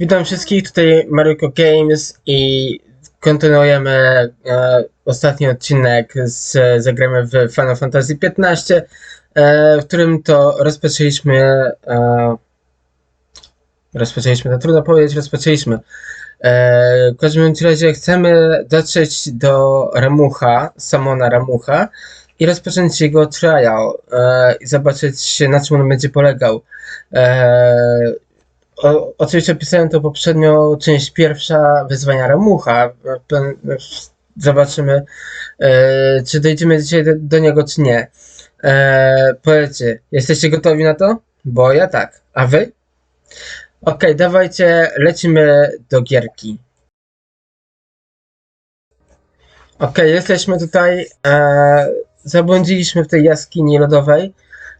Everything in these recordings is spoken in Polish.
Witam wszystkich, tutaj Maruko Games i kontynuujemy e, ostatni odcinek z zagramy w Final Fantasy XV, e, w którym to rozpoczęliśmy e, rozpoczęliśmy, to trudno powiedzieć, rozpoczęliśmy. E, w każdym razie chcemy dotrzeć do Ramucha, Samona Ramucha i rozpocząć jego trial e, i zobaczyć na czym on będzie polegał. E, oczywiście opisałem to poprzednio, część pierwsza wyzwania Ramucha. Zobaczymy, e, czy dojdziemy dzisiaj do, niego, czy nie. E, powiedzcie, jesteście gotowi na to? Bo ja tak. A wy? Okej, dawajcie, lecimy do gierki. Okej, jesteśmy tutaj. E, zabłądziliśmy w tej jaskini lodowej.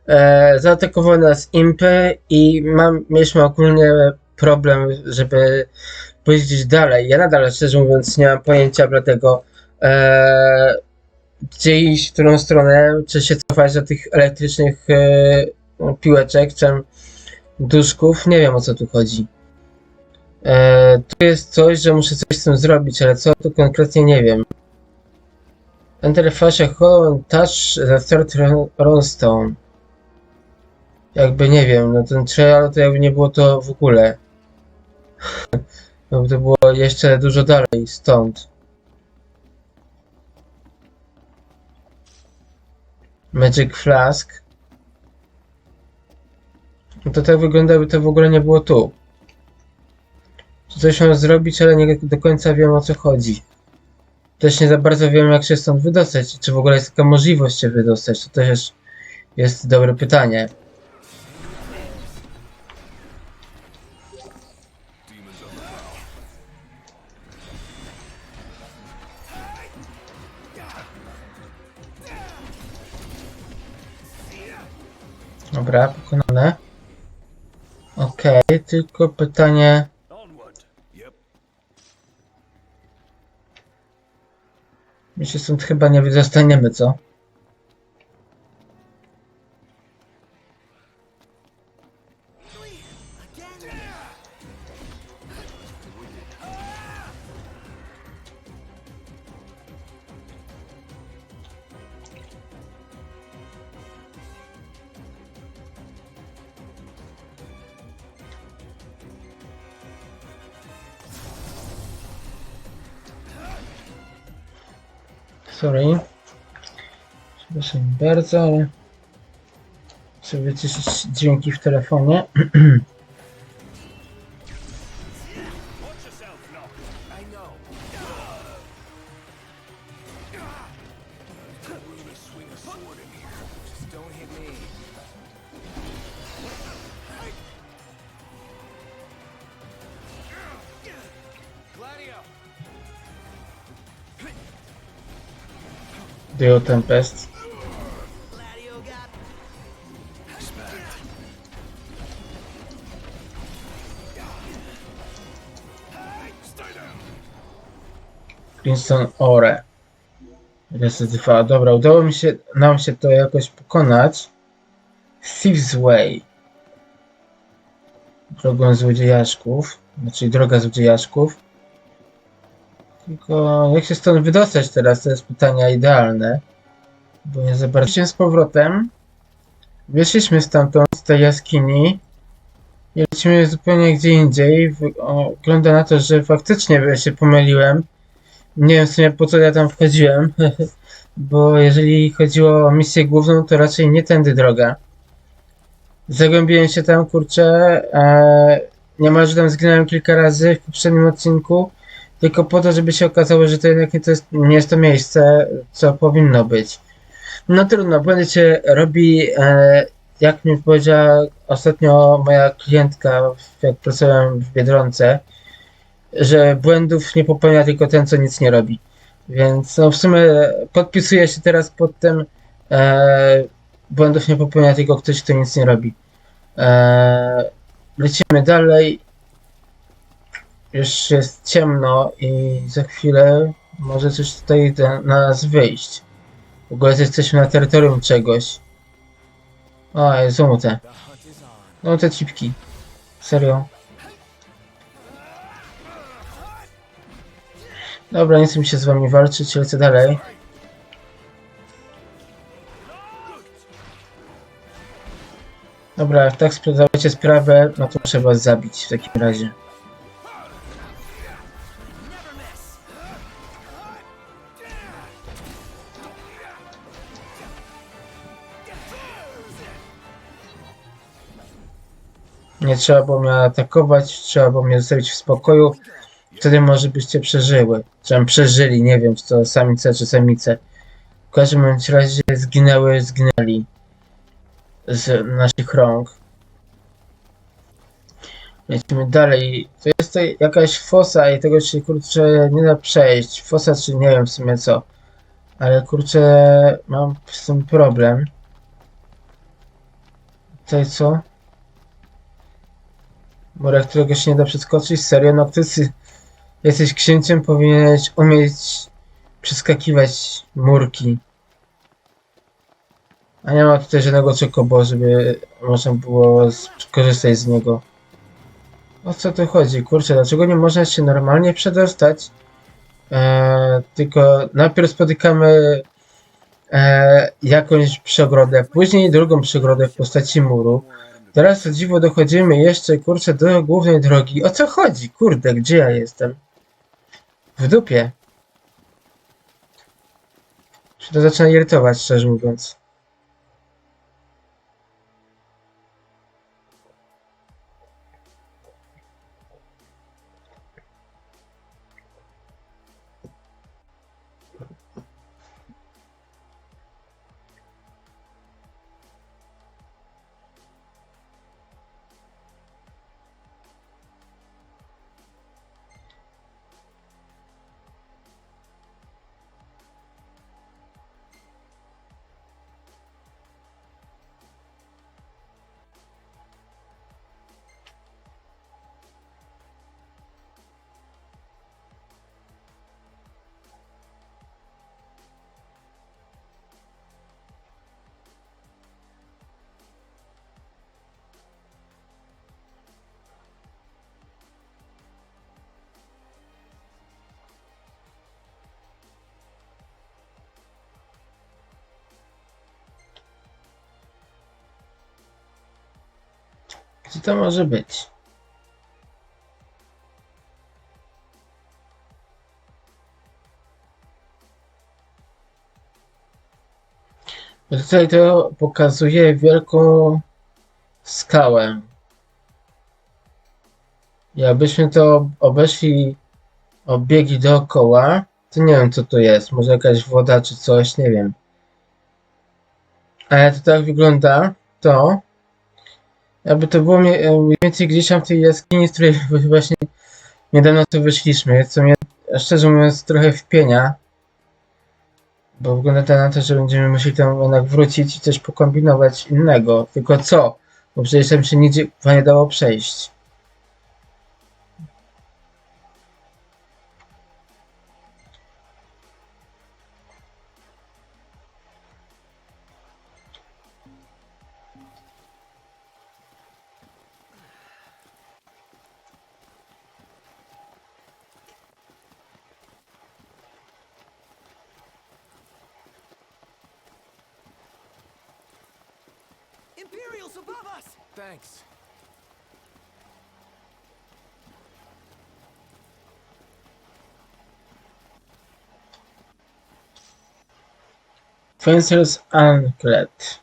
E, zaatakowały nas impy i mam, mieliśmy ogólnie problem, żeby powiedzieć dalej. Ja nadal, szczerze mówiąc, nie mam pojęcia, dlatego e, gdzie iść, w którą stronę, czy się cofać do tych elektrycznych e, piłeczek, czy duszków. Nie wiem o co tu chodzi. E, tu jest coś, że muszę coś z tym zrobić, ale co tu konkretnie nie wiem. Enter Fascia Hollow Touch the Third Run- Runestone. Jakby nie wiem, no ten trial to jakby nie było to w ogóle. Jakby to było jeszcze dużo dalej stąd. Magic Flask. No to tak wygląda, jakby to w ogóle nie było tu. Tu Coś mam zrobić, ale nie do końca wiem o co chodzi. Też nie za bardzo wiem jak się stąd wydostać. Czy w ogóle jest taka możliwość się wydostać? To też jest dobre pytanie. Dobra, pokonane. Okej, tylko pytanie. My się stąd chyba nie wydostaniemy, co? Sorry. Przepraszam bardzo, ale chcę wyciszyć dźwięki w telefonie. Dio Tempest. Princeton Ore. 2. Dobra, udało mi się, nam się to jakoś pokonać. Thieves Way. Drogą złodziejaszków. Znaczy droga złodziejaszków. Tylko jak się stąd wydostać teraz? To jest pytanie idealne. Bo nie za z powrotem. Wyszliśmy stamtąd, z tej jaskini. I lecimy zupełnie gdzie indziej. Wygląda na to, że faktycznie się pomyliłem. Nie wiem w sumie po co ja tam wchodziłem. Bo jeżeli chodziło o misję główną, to raczej nie tędy droga. Zagłębiłem się tam, kurczę. E, niemalże tam zginąłem kilka razy w poprzednim odcinku tylko po to, żeby się okazało, że to jednak nie, to jest, nie jest to miejsce, co powinno być. No trudno, błędy się robi, e, jak mi powiedziała ostatnio moja klientka, jak pracowałem w Biedronce, że błędów nie popełnia tylko ten, co nic nie robi. Więc no, w sumie podpisuję się teraz pod tym, e, błędów nie popełnia tylko ktoś, kto nic nie robi. E, lecimy dalej już jest ciemno i za chwilę może coś tutaj na nas wyjść. W ogóle jesteśmy na terytorium czegoś. O, żółte. No te cipki. Serio. Dobra, nie chcę mi się z wami walczyć, lecę dalej. Dobra, jak tak sprzedajecie sprawę, no to trzeba zabić w takim razie. Nie trzeba było mnie atakować, trzeba było mnie zostawić w spokoju. Wtedy może byście przeżyły. Czy przeżyli, nie wiem, czy to samice, czy samice. W każdym razie zginęły, zginęli z naszych rąk. Lecimy dalej. To jest to jakaś fosa i tego się kurczę nie da przejść. Fosa czy nie wiem w sumie co. Ale kurczę mam z tym problem. Tutaj co? Murek, którego się nie da przeskoczyć? Serio? No sy- jesteś księciem, powinieneś umieć przeskakiwać murki. A nie ma tutaj żadnego czekobo, żeby można było skorzystać z niego. O co tu chodzi? Kurczę, dlaczego nie można się normalnie przedostać? Eee, tylko najpierw spotykamy eee, jakąś przegrodę, później drugą przegrodę w postaci muru. Teraz o dziwo dochodzimy jeszcze, kurczę, do głównej drogi. O co chodzi? Kurde, gdzie ja jestem? W dupie. Czy to zaczyna irytować, szczerze mówiąc. Gdzie to może być? Tutaj to pokazuje wielką skałę. Jakbyśmy to obeszli obiegi dookoła, to nie wiem co to jest. Może jakaś woda czy coś, nie wiem. Ale to tak wygląda to, jakby to było mie- mniej więcej gdzieś tam w tej jaskini, z której właśnie niedawno tu wyszliśmy, co mnie szczerze mówiąc trochę wpienia. Bo wygląda to na to, że będziemy musieli tam jednak wrócić i coś pokombinować innego. Tylko co? Bo przecież tam się nigdzie nie dało przejść. Imperials above us! Thanks. Fencer's Anklet.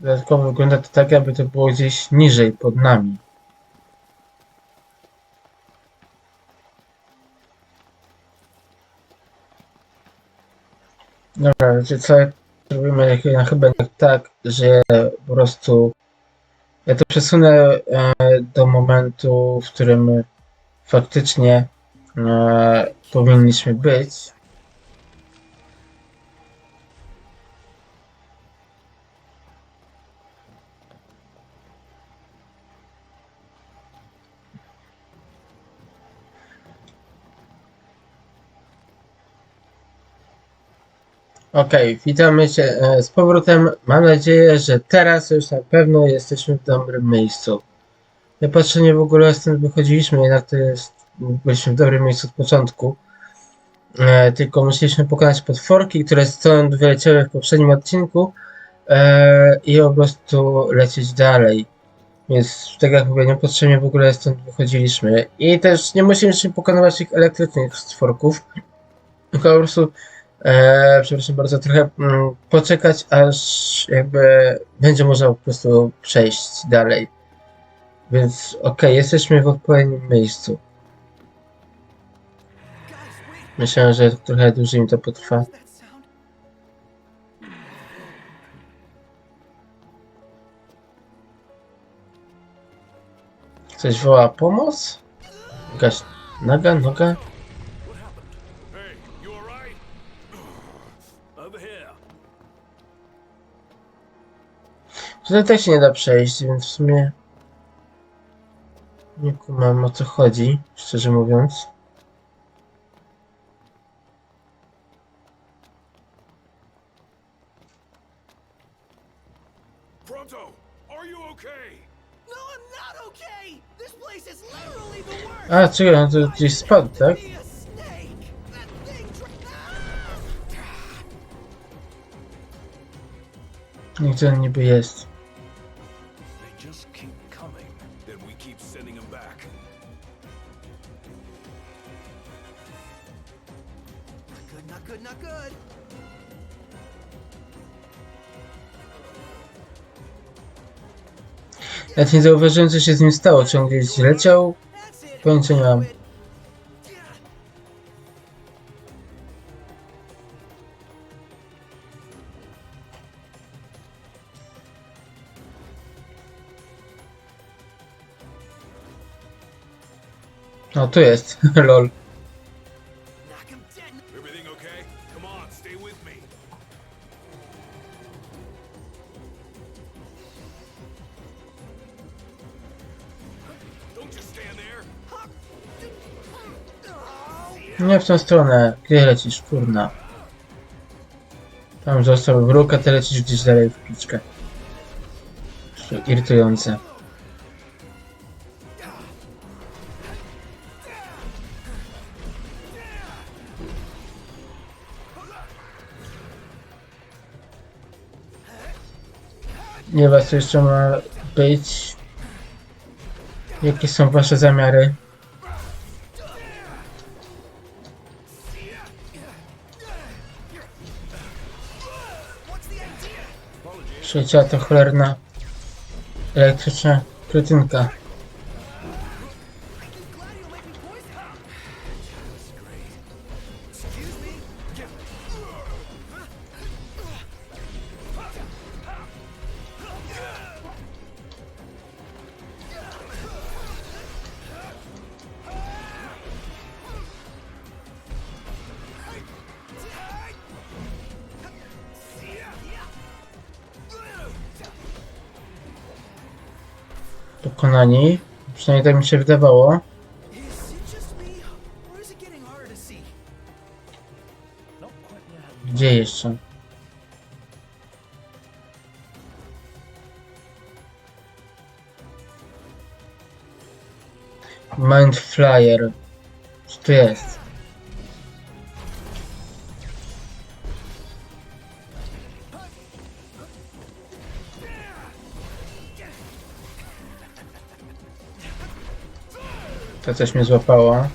Dodatkowo wygląda to tak, jakby to było gdzieś niżej, pod nami. Wiecie co, robimy jak- ja chyba tak, że po prostu ja to przesunę e, do momentu, w którym faktycznie e, powinniśmy być. Okej, witamy Cię e, z powrotem. Mam nadzieję, że teraz już na pewno jesteśmy w dobrym miejscu. Ja patrzę, nie w ogóle stąd wychodziliśmy, jednak to jest, byliśmy w dobrym miejscu od początku. E, tylko musieliśmy pokonać potworki, które stąd wyleciały w poprzednim odcinku e, i po prostu lecieć dalej. Więc tak jak mówię, niepotrzebnie w ogóle stąd wychodziliśmy. I też nie musieliśmy pokonywać tych elektrycznych stworków, tylko po prostu e, przepraszam bardzo, trochę mm, poczekać, aż jakby będzie można po prostu przejść dalej. Więc okej, jesteśmy w odpowiednim miejscu. Myślałem, że trochę dłużej mi to potrwa. Coś woła pomoc? Jakaś naga, noga? Tutaj też się nie da przejść, więc w sumie nie kumam o co chodzi, szczerze mówiąc. No. A, czekaj, on tu gdzieś spadł, tak? Tra- ah! On niby jest. Ja nie zauważyłem, co się z nim stało. Czy on gdzieś leciał? Pojęcia nie mam. No, tu jest. Lol. Nie w tą stronę. Gdzie lecisz, kurna? Tam został wróg, a ty lecisz gdzieś dalej w piczkę. Irytujące. Nie was jeszcze ma być? Jakie są wasze zamiary? Trzecia to cholerna elektryczna kretynka. Pokonani. Przynajmniej tak mi się wydawało. Gdzie jeszcze? Mind Flyer. Co jest? To coś mnie złapało.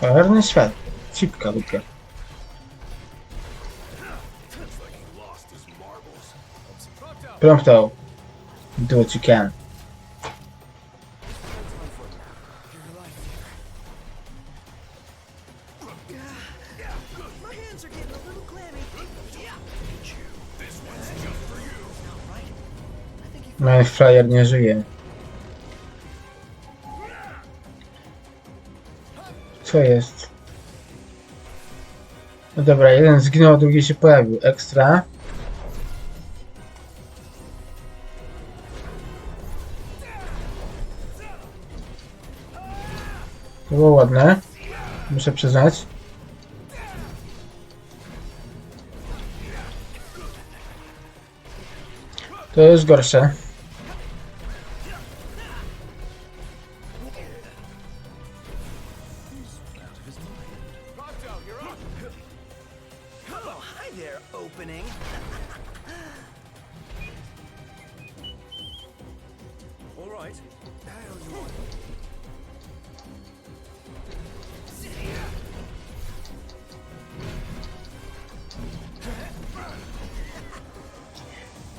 Cholerny świat. Cipka głupia. Prompto. Do what you can. My Mind Flyer nie żyje. Co jest? No dobra, jeden zginął, drugi się pojawił. Ekstra. To było ładne. Muszę przyznać. To jest gorsze. There, opening.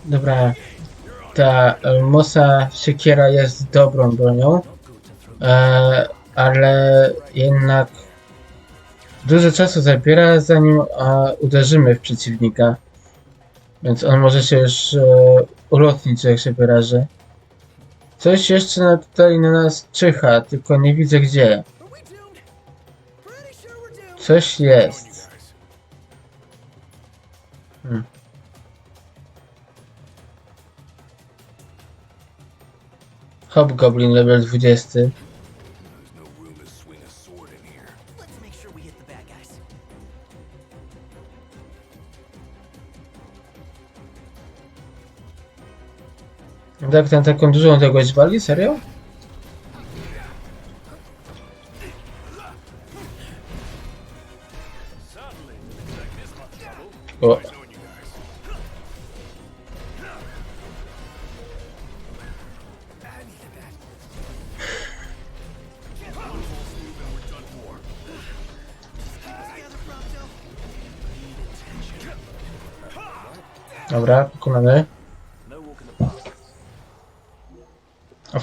Dobra. Ta e, Mosa siekiera jest dobrą bronią. E, ale jednak dużo czasu zabiera zanim e, uderzymy w przeciwnika. Więc on może się już e, ulotnić, jak się wyrażę. Coś jeszcze na, tutaj na nas czyha, tylko nie widzę gdzie. Coś jest. The bad guys. Tak, ten taką dużą odległość wali? Serio?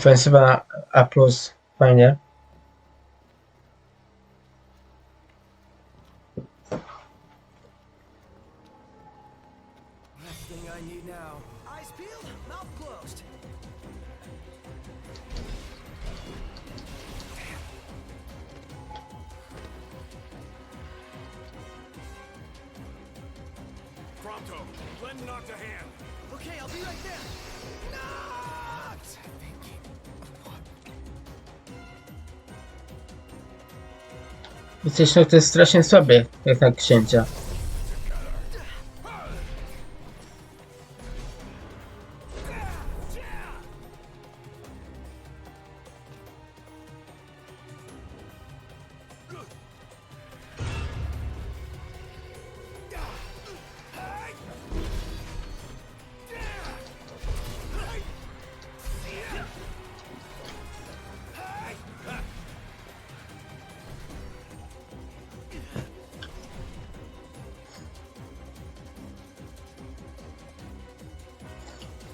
Offensive applause, fine. Yeah. Lend not a hand. Okay, I'll be right there. No! Jesteś no to jest strasznie słaby, jak na księcia.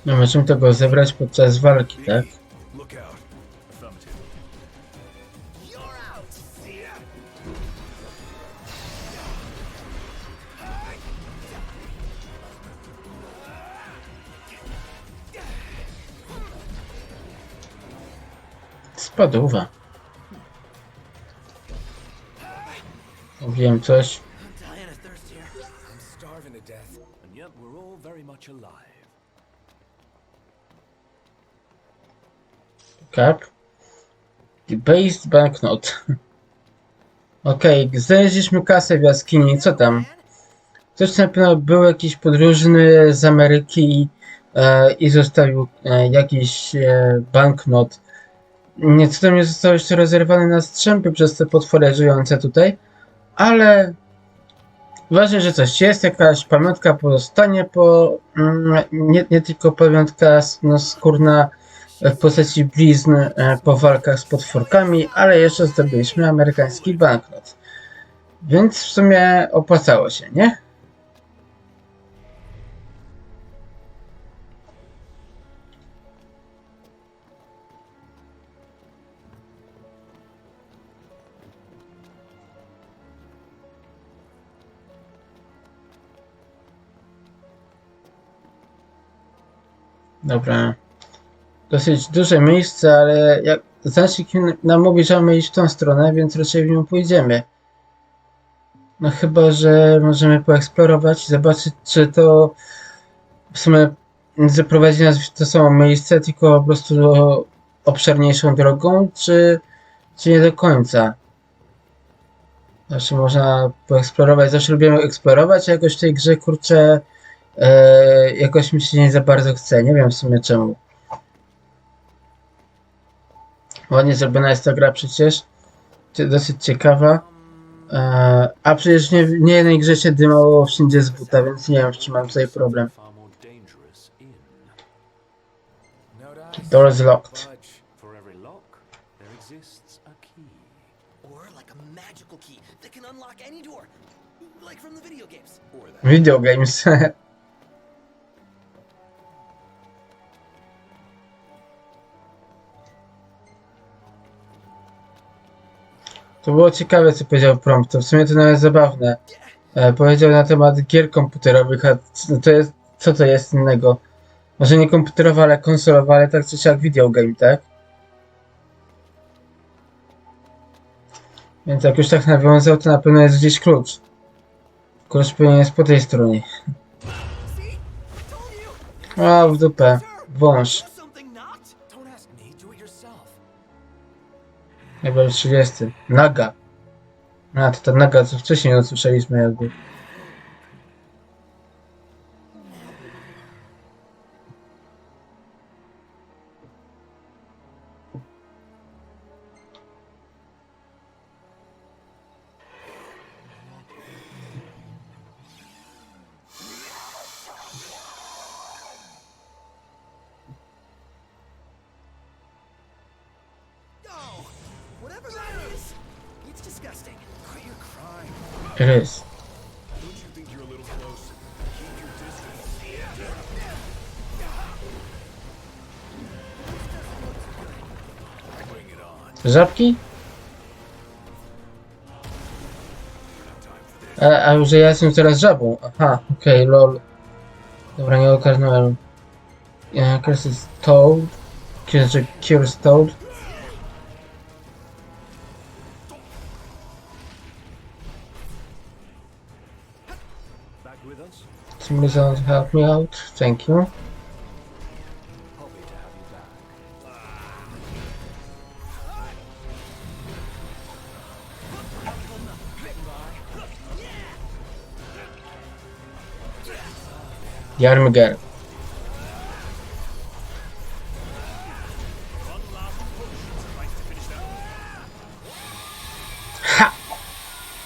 No możemy tego zebrać podczas walki, tak? Out! Spadłowa. Mówiłem coś. Cap. Based banknot. Okej, znaleźliśmy kasę w jaskini. Co tam? Ktoś na pewno był jakiś podróżny z Ameryki e, i zostawił e, jakiś e, banknot. Nie, co tam nie zostało jeszcze rozerwane na strzępy przez te potwory żyjące tutaj, ale ważne, że coś jest, jakaś pamiątka pozostanie po, mm, nie, nie tylko pamiątka no, skórna w postaci blizn e, po walkach z potworkami, ale jeszcze zdobyliśmy amerykański banknot. Więc w sumie opłacało się, nie? Dobra. Dosyć duże miejsce, ale jak znacznik nam mówi, że mamy iść w tą stronę, więc raczej w nią pójdziemy. No chyba, że możemy poeksplorować i zobaczyć, czy to w sumie zaprowadzi nas w to samo miejsce, tylko po prostu obszerniejszą drogą, czy, czy nie do końca. Zawsze można poeksplorować, zawsze lubimy eksplorować, a jakoś w tej grze, kurczę, e, jakoś mi się nie za bardzo chce, nie wiem w sumie czemu. Ładnie zrobiona jest ta gra przecież, Cie- dosyć ciekawa. E, a przecież nie, nie jednej grze się dymało wszędzie z buta, więc nie wiem, czy mam tutaj problem. Door is locked. but for To było ciekawe, co powiedział Prompto. W sumie to nawet zabawne. E, powiedział na temat gier komputerowych, a c- to jest, co to jest innego? Może nie komputerowa, ale konsolowa, ale tak czy siak video game, tak? Więc jak już tak nawiązał, to na pewno jest gdzieś klucz. Klucz pewnie jest po tej stronie. A, w dupę. Wąż. Level 30. Naga. A, to ta naga, co wcześniej usłyszeliśmy jakby. It on. Żabki? A, a że ja jestem teraz żabą. Aha, okej, lol. Dobra, nie ogarnąłem. Yeah, Curse is Toad. Cure, Cure Toad. Somebody's out help me out. Thank you. Yarım gel. Ha!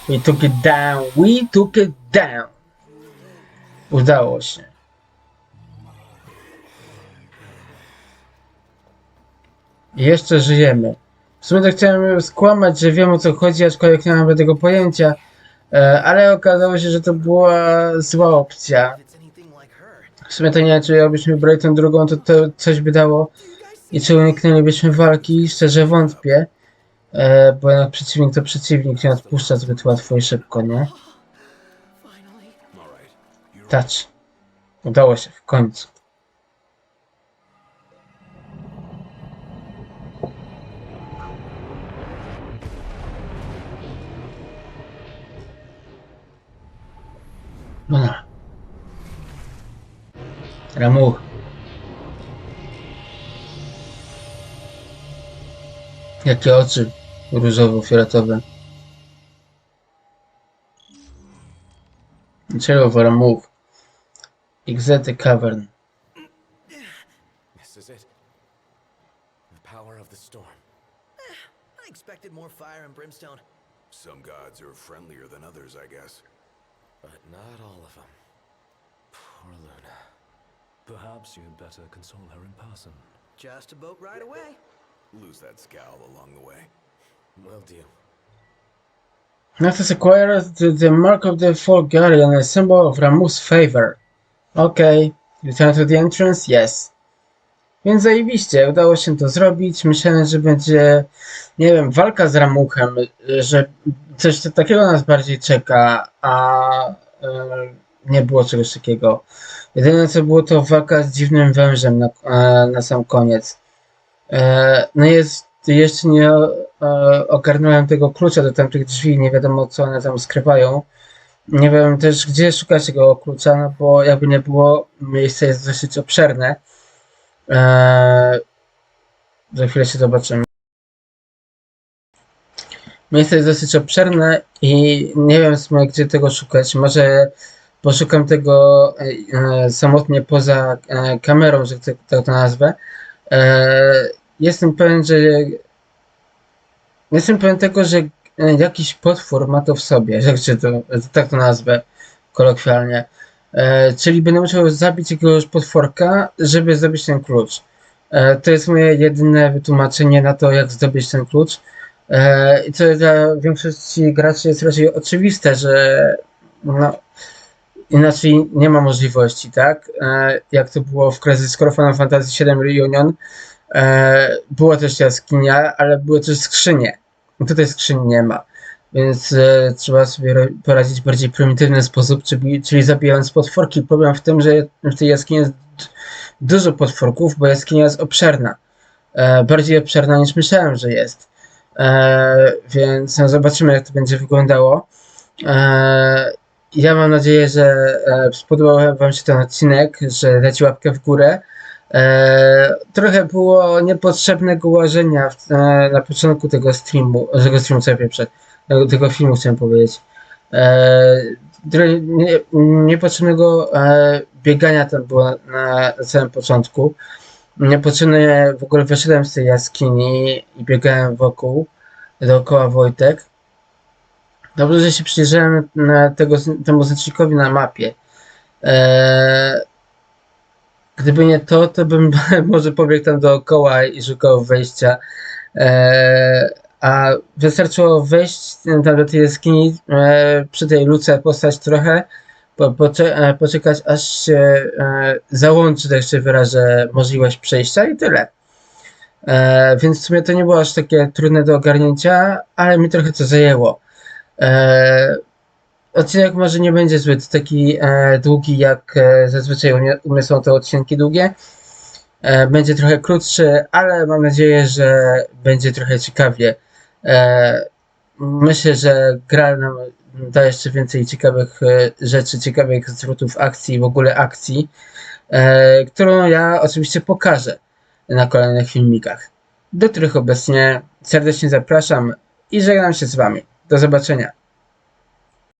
We took it down. We took it down. Udało się. Jeszcze żyjemy. W sumie to chciałem skłamać, że wiem o co chodzi, aczkolwiek nie mam tego pojęcia. E, ale okazało się, że to była zła opcja. W sumie to nie wiem, czy jakbyśmy brali tą drugą, to, to coś by dało i czy uniknęlibyśmy walki, szczerze wątpię. E, bo jednak przeciwnik to przeciwnik, nie odpuszcza zbyt łatwo i szybko, nie? Touch. Udało się w końcu. Dobra. Ramuch. Jakie oczy różowo-fioletowe. Czego move? Exit the cavern. This is it. The power of the storm. I expected more fire and brimstone. Some gods are friendlier than others, I guess. But not all of them. Poor Luna. Perhaps you'd better console her in person. Just a boat ride away. Lose that scowl along the way. Will do. Nexus acquired the, the mark of the Fall Guardian, a symbol of Ramu's favor. Okej. Return to the entrance? Yes. Więc zajebiście, udało się to zrobić. Myślałem, że będzie, nie wiem, walka z Ramuchem, że coś takiego nas bardziej czeka, a e, nie było czegoś takiego. Jedyne co było to walka z dziwnym wężem na, e, na sam koniec. E, no jest, jeszcze nie e, ogarnąłem tego klucza do tamtych drzwi, nie wiadomo co one tam skrywają. Nie wiem też gdzie szukać tego klucza, no bo jakby nie było, miejsce jest dosyć obszerne. E, za chwilę się zobaczymy. Miejsce jest dosyć obszerne i nie wiem w sumie gdzie tego szukać. Może poszukam tego e, samotnie poza e, kamerą, że tak tak to nazwę. E, jestem pewien, że jestem pewien tego, że jakiś potwór ma to w sobie, że, to, tak to nazwę kolokwialnie. E, czyli będę musiał zabić jakiegoś potworka, żeby zdobyć ten klucz. E, to jest moje jedyne wytłumaczenie na to, jak zdobyć ten klucz. E, I co dla większości graczy jest raczej oczywiste, że no, inaczej nie ma możliwości, tak? E, jak to było w Crisis Core Final Fantasy VII Reunion, e, była też jaskinia, ale były też skrzynie. I Tutaj skrzyni nie ma, więc e, trzeba sobie poradzić w bardziej prymitywny sposób, czyli, czyli zabijając potworki. Problem w tym, że w tej jaskini jest dużo potworków, bo jaskinia jest obszerna. E, bardziej obszerna niż myślałem, że jest. E, więc no, zobaczymy, jak to będzie wyglądało. E, ja mam nadzieję, że e, spodobał Wam się ten odcinek, że dajcie łapkę w górę. E, trochę było niepotrzebnego łażenia w, e, na początku tego streamu, tego streamu, co ja pieprzę, tego, filmu chciałem powiedzieć. E, nie, niepotrzebnego e, biegania tam było na, na samym początku. Niepotrzebnie w ogóle wyszedłem z tej jaskini i biegałem wokół, dookoła Wojtek. Dobrze, że się przyjrzałem na tego, temu znacznikowi na mapie. Eee, gdyby nie to, to bym może pobiegł tam dookoła i szukał wejścia. Eee, a wystarczyło wejść tam do tej jaskini, e, przy tej luce postać trochę, e, poczekać aż się e, załączy, tak się wyrażę, możliwość przejścia i tyle. E, więc w sumie to nie było aż takie trudne do ogarnięcia, ale mi trochę to zajęło. E, odcinek może nie będzie zbyt taki e, długi, jak e, zazwyczaj u mnie, są te odcinki długie. E, będzie trochę krótszy, ale mam nadzieję, że będzie trochę ciekawie. E, myślę, że gra nam da jeszcze więcej ciekawych e, rzeczy, ciekawych zwrotów akcji, w ogóle akcji, e, którą ja oczywiście pokażę na kolejnych filmikach, do których obecnie serdecznie zapraszam i żegnam się z Wami. Do zobaczenia.